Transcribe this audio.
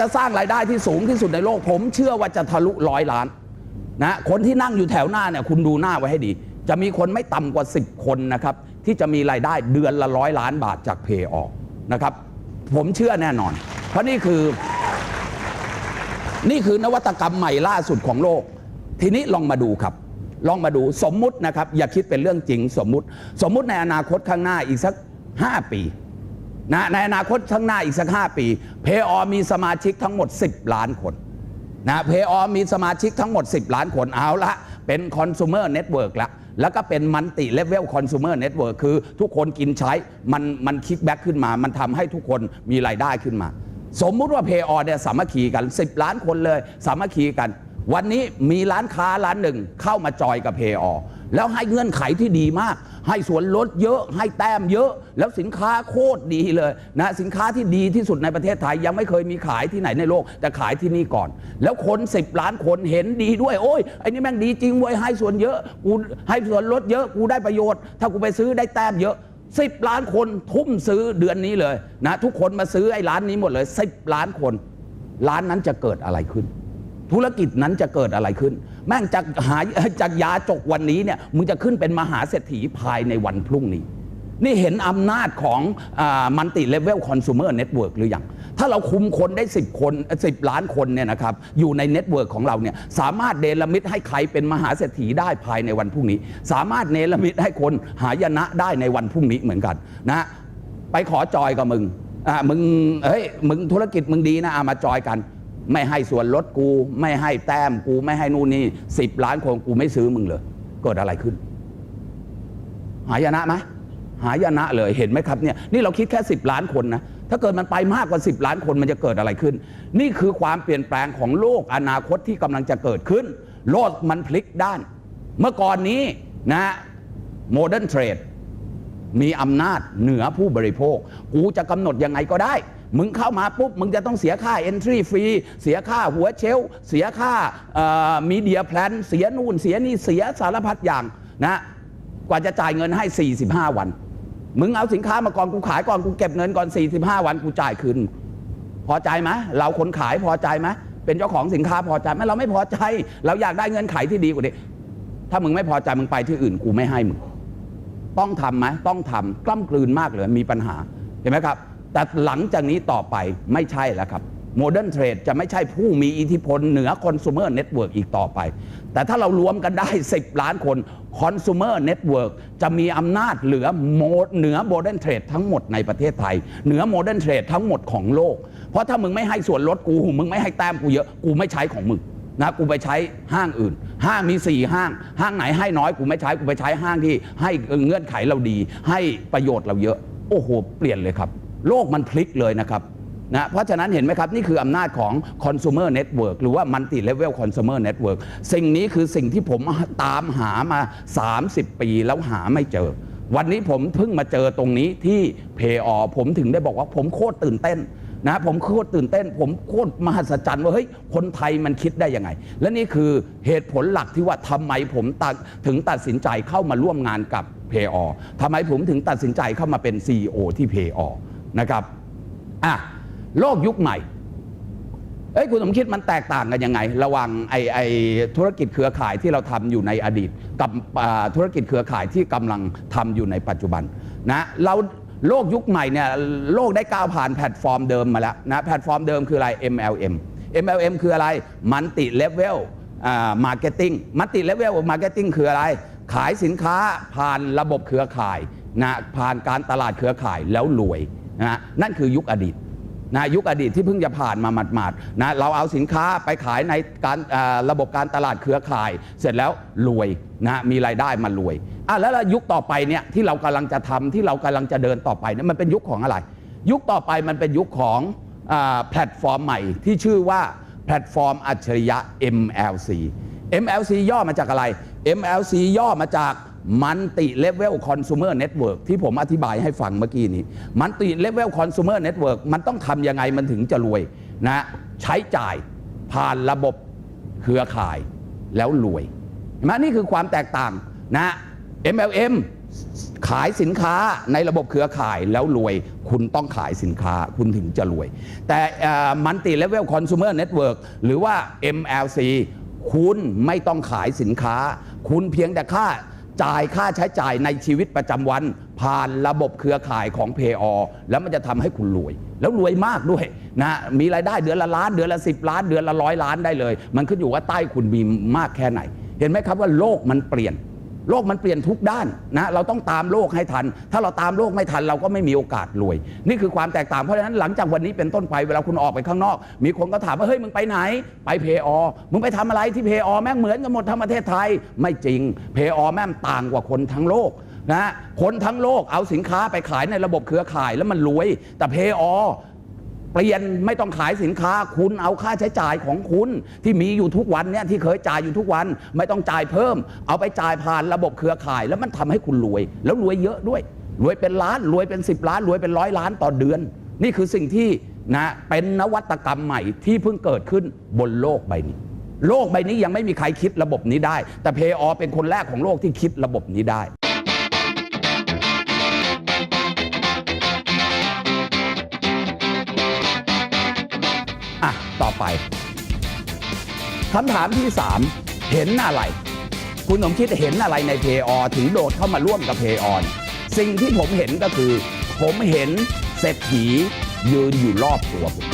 จะสร้างรายได้ที่สูงที่สุดในโลก ผมเชื่อว่าจะทะลุร้อยล้านนะคนที่นั่งอยู่แถวหน้าเนี่ยคุณดูหน้าไว้ให้ดี จะมีคนไม่ต่ำกว่า 10 คนนะครับที่จะมีรายได้เดือนละร้อยล้านบาทจากเพย์ออกนะครับผมเชื่อแน่นอน เพราะนี่คือ นี่คือนวัตกรรมใหม่ล่าสุดของโลก ทีนี้ลองมาดูครับลองมาดูสมมุตินะครับ อย่าคิดเป็นเรื่องจริงสมมุติ สมมุติในอนาคตข้างหน้าอีกสัก 5 ปี นะในอนาคตข้างหน้าอีกสัก 5 ปี เพออมีสมาชิกทั้งหมด 10 ล้านคนนะเพออมีสมาชิกทั้งหมด 10 ล้านคนเอาละเป็นคอน sumer network ละแล้วก็เป็นมันติเลเวลคอน sumer network คือทุกคนกินใช้มันมันคิกแบ็กขึ้นมา มันทำให้ทุกคนมีรายได้ขึ้นมา สมมุติว่าเพออเนี่ยสามัคคีกัน 10 ล้านคนเลย สามัคคีกัน วันนี้มีร้านค้าร้านหนึ่งเข้ามาจอยกับเพออ แล้วให้เงื่อนไขที่ดีมาก ให้ส่วนลดเยอะ ให้แต้มเยอะ แล้วสินค้าโคตรดีเลยนะสินค้าที่ดีที่สุดในประเทศไทยยังไม่เคยมีขายที่ไหนในโลก แต่ขายที่นี่ก่อน แล้วคน 10 ล้านคนเห็นดีด้วย โอ้ยไอ้นี่แม่งดีจริงเว้ยให้ส่วนเยอะกูให้ส่วนลดเยอะกูได้ประโยชน์ ถ้ากูไปซื้อได้แต้มเยอะสิบล้านคนทุ่มซื้อเดือนนี้เลยนะทุกคนมาซื้อไอ้ร้านนี้หมดเลยสิบล้านคน ร้านนั้นจะเกิดอะไรขึ้น ธุรกิจนั้นจะเกิดอะไรขึ้น แม่งจากหาจากยาจกวันนี้เนี่ยมึงจะขึ้นเป็นมหาเศรษฐีภายในวันพรุ่งนี้ นี่เห็นอำนาจของมันติเลเวลคอน sumer network หรือยังถ้าเราคุมคนได้ 10 คน 10 ล้านคนเนี่ยนะครับอยู่ในเน็ตเวิร์กของเราเนี่ยสามารถเนรมิตให้ใครเป็นมหาเศรษฐีได้ภายในวันพรุ่งนี้ สามารถเนรมิตให้คนหายนะได้ในวันพรุ่งนี้เหมือนกันนะไปขอจอยกับมึงอ่ามึงเฮ้ยมึงธุรกิจมึงดีนะอามาจอยกัน ไม่ให้ส่วนลดกู ไม่ให้แต้มกูไม่ให้นู่นนี่สิบล้านคนกูไม่ซื้อมึงเลยเกิดอะไรขึ้น หายนะไหมหายนะเลยเห็นไหมครับเนี่ยนี่เราคิดแค่ 10 ล้านคนนะถ้าเกิดมันไปมากกว่า 10 ล้านคนมันจะเกิดอะไรขึ้น นี่คือความเปลี่ยนแปลงของโลกอนาคตที่กำลังจะเกิดขึ้น โลกมันพลิกด้าน เมื่อก่อนนี้นะโมเดิร์นเทรดมีอำนาจเหนือผู้บริโภค กูจะกำหนดยังไงก็ได้ มึงเข้ามาปุ๊บ มึงจะต้องเสียค่า Entry ฟรีเสียค่าหัวเชล เสียค่ามีเดียแพลนเสียนู่นเสียนี่เสียสารพัดอย่างนะกว่าจะจ่ายเงินให้ 45 วัน มึงเอาสินค้ามาก่อนกูขายก่อนกูเก็บเงินก่อน 45 วันกูจ่ายคืนพอใจไหมเราคนขายพอใจไหมเป็นเจ้าของสินค้าพอใจไหมเราไม่พอใจ เราอยากได้เงินไขที่ดีกว่านี้ถ้ามึงไม่พอใจมึงไปที่อื่นกูไม่ให้มึงต้องทำไหมต้องทำกล้ำกลืนมากเลยมีปัญหาเห็นไหมครับ แต่หลังจากนี้ต่อไปไม่ใช่แล้วครับโมเดิร์นเทรดจะไม่ใช่ผู้มีอิทธิพลเหนือคอน sumer network อีกต่อไป แต่ถ้าเรารวมกันได้ 10 ล้านคนคอน sumer network จะมีอำนาจเหลือโมเหนือโมเดิร์นเทรดทั้งหมดในประเทศไทย เหนือโมเดิร์นเทรดทั้งหมดของโลก เพราะถ้ามึงไม่ให้ส่วนลดกู มึงไม่ให้แต้มกูเยอะกูไม่ใช้ของมึงนะกูไปใช้ห้างอื่น ห้างมีสี่ห้าง ห้างไหนให้น้อยกูไม่ใช้กูไปใช้ห้างที่ให้เงื่อนไขเราดี ให้ประโยชน์เราเยอะ โอ้โห เปลี่ยนเลยครับ โลกมันพลิกเลยนะครับนะเพราะฉะนั้นเห็นไหมครับ นี่คืออำนาจของ consumer network หรือว่า multi level consumer network สิ่งนี้คือสิ่งที่ผมตามหามา 30 ปีแล้วหาไม่เจอ วันนี้ผมเพิ่งมาเจอตรงนี้ที่เพออผมถึงได้บอกว่าผมโคตรตื่นเต้นนะผมโคตรตื่นเต้น ผมโคตรมหัศจรรย์ว่าเฮ้ยคนไทยมันคิดได้ยังไง และนี่คือเหตุผลหลักที่ว่าทำไมผมตัดถึงตัดสินใจเข้ามาร่วมงานกับเพออทำไมผมถึงตัดสินใจเข้ามาเป็น CEO ที่เพออ นะครับอะโลกยุคใหม่เอ้ยคุณสมคิดมันแตกต่างกันยังไง ระหว่างไอไอธุรกิจเครือข่ายที่เราทำอยู่ในอดีต กับธุรกิจเครือข่ายที่กำลังทำอยู่ในปัจจุบันนะเราโลกยุคใหม่เนี่ยโลกได้ก้าวผ่านแพลตฟอร์มเดิมมาแล้วนะแพลตฟอร์มเดิมคืออะไร MLM MLM คืออะไร Multi Level มาร์เก็ตติ้งมัลติเลเวลมาร์เก็ตติ้งคืออะไร ขายสินค้าผ่านระบบเครือข่ายนะผ่านการตลาดเครือข่ายแล้วรวย นะนั่นคือยุคอดีตนะยุคอดีตที่เพิ่งจะผ่านมาหมาดๆนะเราเอาสินค้าไปขายในการระบบการตลาดเครือข่าย เสร็จแล้วรวยนะมีรายได้มารวยอะแล้วยุคต่อไปเนี่ยที่เรากำลังจะทำที่เรากำลังจะเดินต่อไปเนี่ยมันเป็นยุคของอะไร ยุคต่อไปมันเป็นยุคของอแพลตฟอร์มใหม่ที่ชื่อว่าแพลตฟอร์มอัจฉริยะ MLC MLC ย่อมาจากอะไร MLC ย่อมาจาก Multi Level Consumer Network ที่ผมอธิบายให้ฟังเมื่อกี้นี้ Multi Level Consumer Network มันต้องทำยังไงมันถึงจะรวยนะใช้จ่ายผ่านระบบเครือข่ายแล้วรวยมนี่คือความแตกต่างนะ MLM ขายสินค้าในระบบเครือข่ายแล้วรวย คุณต้องขายสินค้าคุณถึงจะรวย แต่มันติเลเวลคอน sumer network หรือว่า MLC คุณไม่ต้องขายสินค้า คุณเพียงแต่ค่า จ่ายค่าใช้จ่ายในชีวิตประจำวัน ผ่านระบบเครือข่ายของเพออแล้วมันจะทำให้คุณรวย แล้วรวยมากด้วยนะ มีรายได้เดือนละล้านเดือนละ 10 ล้านเดือนละร้อยล้านได้เลย มันขึ้นอยู่ว่าใต้คุณมีมากแค่ไหน เห็นไหมครับว่าโลกมันเปลี่ยน โลกมันเปลี่ยนทุกด้านนะเราต้องตามโลกให้ทัน ถ้าเราตามโลกไม่ทันเราก็ไม่มีโอกาสรวย นี่คือความแตกต่างเพราะฉะนั้นหลังจากวันนี้เป็นต้นไปเวลาคุณออกไปข้างนอก มีคนก็ถามว่าเฮ้ยมึงไปไหน ไปเพออมึงไปทำอะไรที่เพออแม่งเหมือนกันหมดทั้งประเทศไทยไม่จริง เพออแม่งต่างกว่าคนทั้งโลกนะคนทั้งโลกเอาสินค้าไปขายในระบบเครือข่ายแล้วมันรวย แต่เพออ เปลี่ยนไม่ต้องขายสินค้าคุณเอาค่าใช้จ่ายของคุณ ที่มีอยู่ทุกวันเนี่ยที่เคยจ่ายอยู่ทุกวัน ไม่ต้องจ่ายเพิ่ม เอาไปจ่ายผ่านระบบเครือข่าย แล้วมันทำให้คุณรวย แล้วรวยเยอะด้วย รวยเป็นล้านรวยเป็น 10 ล้าน รวยเป็นร้อยล้านต่อเดือน นี่คือสิ่งที่นะเป็นนวัตกรรมใหม่ที่เพิ่งเกิดขึ้นบนโลกใบนี้ โลกใบนี้ยังไม่มีใครคิดระบบนี้ได้ แต่เพออเป็นคนแรกของโลกที่คิดระบบนี้ได้ อะ ต่อไปคำถามที่ 3 เห็นอะไร คุณสมคิดเห็นอะไรในเพออถึงโดดเข้ามาร่วมกับเพออนสิ่งที่ผมเห็นก็คือ ผมเห็นเศรษฐียืนอยู่รอบตัวผม